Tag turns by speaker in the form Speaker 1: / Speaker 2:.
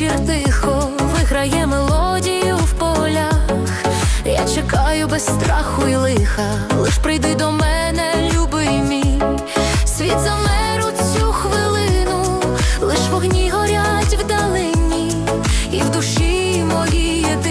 Speaker 1: вечір тихо виграє мелодію в полях. Я чекаю без страху і лиха. Лиш прийди до мене, любий мій. Світ замер у цю хвилину, лиш вогні горять вдалині, і в душі моїй єдині.